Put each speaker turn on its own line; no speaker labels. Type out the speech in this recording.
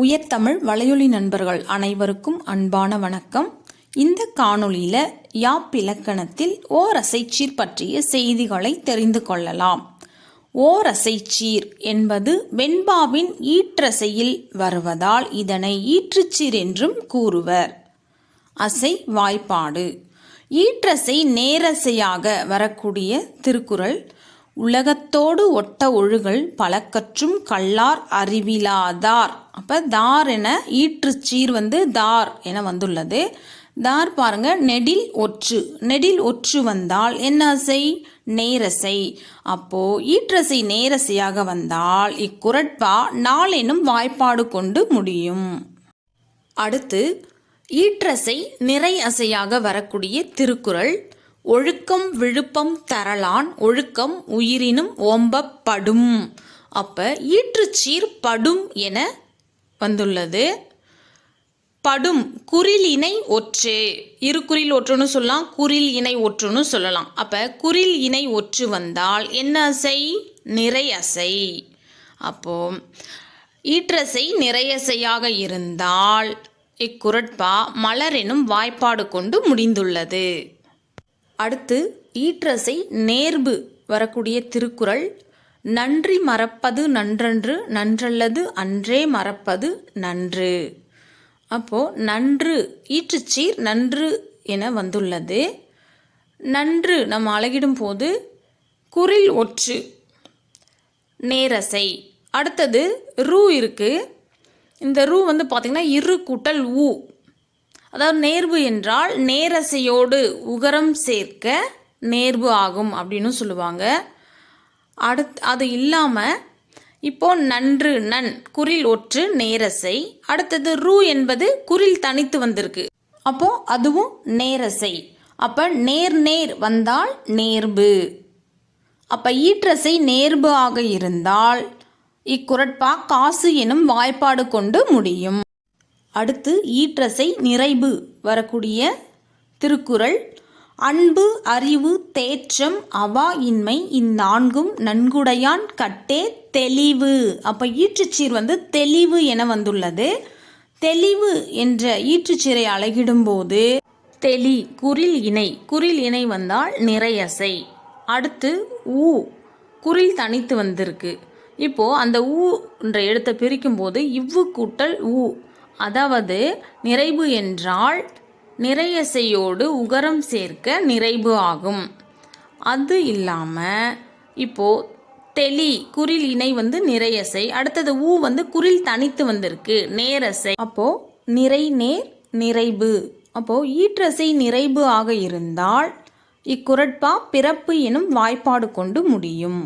உயர்தமிழ் வலையொலி நண்பர்கள் அனைவருக்கும் அன்பான வணக்கம் இந்த காணொளியில யாப் இலக்கணத்தில் ஓரசைச்சீர் பற்றிய செய்திகளை தெரிந்து கொள்ளலாம் ஓரசைச்சீர் என்பது வெண்பாவின் ஈற்றசையில் வருவதால் இதனை ஈற்றுச்சீர் என்றும் கூறுவர் அசை வாய்ப்பாடு ஈற்றசை நேரசையாக வரக்கூடிய திருக்குறள் உலகத்தோடு ஒட்ட ஒழுகல் பழக்கற்றும் கல்லார் அறிவிலாதார் அப்போ தார் என ஈற்று சீர் வந்து தார் என வந்துள்ளது தார் பாருங்க நெடில் ஒற்று நெடில் ஒற்று வந்தால் என்ன செய் நேரசை அப்போ ஈற்றசை நேரசையாக வந்தால் இக்குரட்பா நாள் எனும் வாய்ப்பாடு கொண்டு முடியும் அடுத்து ஈற்றசை நிறை அசையாக வரக்கூடிய திருக்குறள் ஒழுக்கம் விழுப்பம் தரலான் ஒழுக்கம் உயிரினும் ஓம்பப்படும் அப்ப ஈற்றுச்சீர் படும் என வந்துள்ளது படும் குரில் இணை ஒற்று இரு குறில் ஒற்றுன்னு சொல்லலாம் குரில் இணை ஒற்றுன்னு சொல்லலாம் அப்போ குரில் இணை ஒற்று வந்தால் என்ன அசை நிறை அசை அப்போ ஈற்றசை நிறையசையாக இருந்தால் இக்குரட்பா மலர் எனும் வாய்ப்பாடு கொண்டு முடிந்துள்ளது அடுத்து ஈற்றசை நேர்பு வரக்கூடிய திருக்குறள் நன்றி மறப்பது நன்றன்று நன்றல்லது அன்றே மறப்பது நன்று அப்போது நன்று ஈற்றுச்சீர் நன்று என வந்துள்ளது நன்று நம்ம அழகிடும் போது குரில் ஒற்று நேரசை அடுத்தது ரூ இருக்குது இந்த ரூ வந்து பார்த்திங்கன்னா இரு கூட்டல் ஊ அதாவது நேர்வு என்றால் நேரசையோடு உகரம் சேர்க்க நேர்வு ஆகும் அப்படின்னு சொல்லுவாங்க அடுத் அது இல்லாமல் இப்போ நன்று நன் குரில் ஒற்று நேரசை அடுத்தது ரூ என்பது குரில் தனித்து வந்திருக்கு அப்போ அதுவும் நேரசை அப்போ நேர் நேர் வந்தால் நேர்பு அப்போ ஈற்றசை நேர்பு ஆக இருந்தால் இக்குரட்பா காசு எனும் வாய்ப்பாடு கொண்டு முடியும் அடுத்து ஈற்றசை நிறைவு வரக்கூடிய திருக்குறள் அன்பு அறிவு தேற்றம் அவா இன்மை இந்நான்கும் நன்குடையான் கட்டே தெளிவு அப்போ ஈற்றுச்சீர் வந்து தெளிவு என வந்துள்ளது தெளிவு என்ற ஈற்றுச்சீரை அழகிடும்போது தெளி குரில் இணை குரில் இணை வந்தால் நிறையசை அடுத்து ஊ குரில் தனித்து வந்திருக்கு இப்போது அந்த ஊ என்ற எழுத்தை பிரிக்கும் போது இவ்வு கூட்டல் ஊ அதாவது நிறைவு என்றால் நிறையசையோடு உகரம் சேர்க்க நிறைவு ஆகும் அது இல்லாமல் இப்போது தெளி குரில் இணை வந்து நிறையசை அடுத்தது ஊ வந்து குரில் தனித்து வந்திருக்கு நேரசை அப்போது நிறை நேர் நிறைவு அப்போது ஈற்றசை நிறைவு ஆக இருந்தால் இக்குரட்பா பிறப்பு எனும் வாய்ப்பாடு கொண்டு முடியும்